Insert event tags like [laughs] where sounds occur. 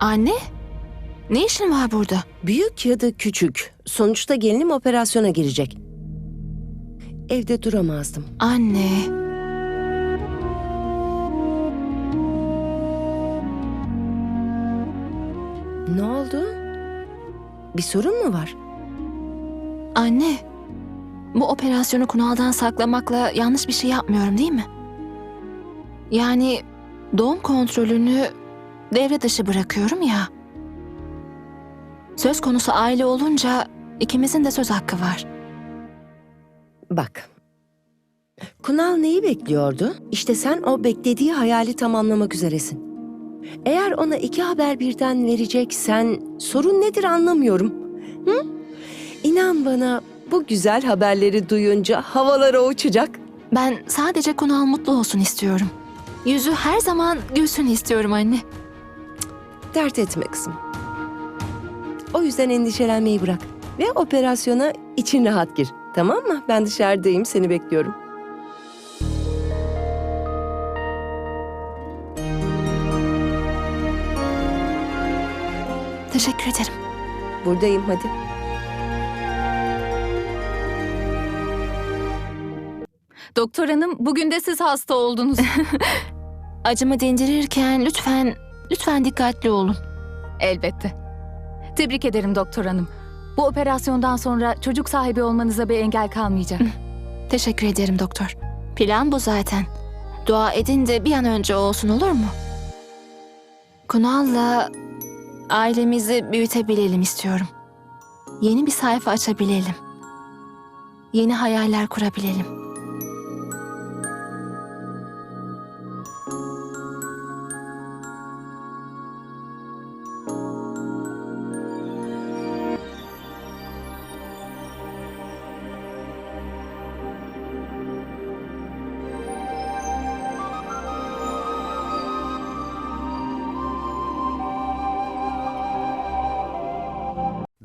Anne? Ne işin var burada? Büyük ya da küçük, sonuçta gelinim operasyona girecek. Evde duramazdım. Anne. Ne oldu? Bir sorun mu var? Anne. Bu operasyonu Kunal'dan saklamakla yanlış bir şey yapmıyorum değil mi? Yani doğum kontrolünü devre dışı bırakıyorum ya. Söz konusu aile olunca ikimizin de söz hakkı var. Bak. Kunal neyi bekliyordu? İşte sen o beklediği hayali tamamlamak üzeresin. Eğer ona iki haber birden vereceksen sorun nedir anlamıyorum. Hı? İnan bana bu güzel haberleri duyunca havalara uçacak. Ben sadece Kunal mutlu olsun istiyorum. Yüzü her zaman gülsün istiyorum anne. Dert etme kızım. O yüzden endişelenmeyi bırak ve operasyona için rahat gir. Tamam mı? Ben dışarıdayım, seni bekliyorum. Teşekkür ederim. Buradayım hadi. Doktor hanım bugün de siz hasta oldunuz. [laughs] Acımı dindirirken lütfen, lütfen dikkatli olun. Elbette. Tebrik ederim doktor hanım. Bu operasyondan sonra çocuk sahibi olmanıza bir engel kalmayacak. Teşekkür ederim doktor. Plan bu zaten. Dua edin de bir an önce olsun olur mu? Kunal'la ailemizi büyütebilelim istiyorum. Yeni bir sayfa açabilelim. Yeni hayaller kurabilelim.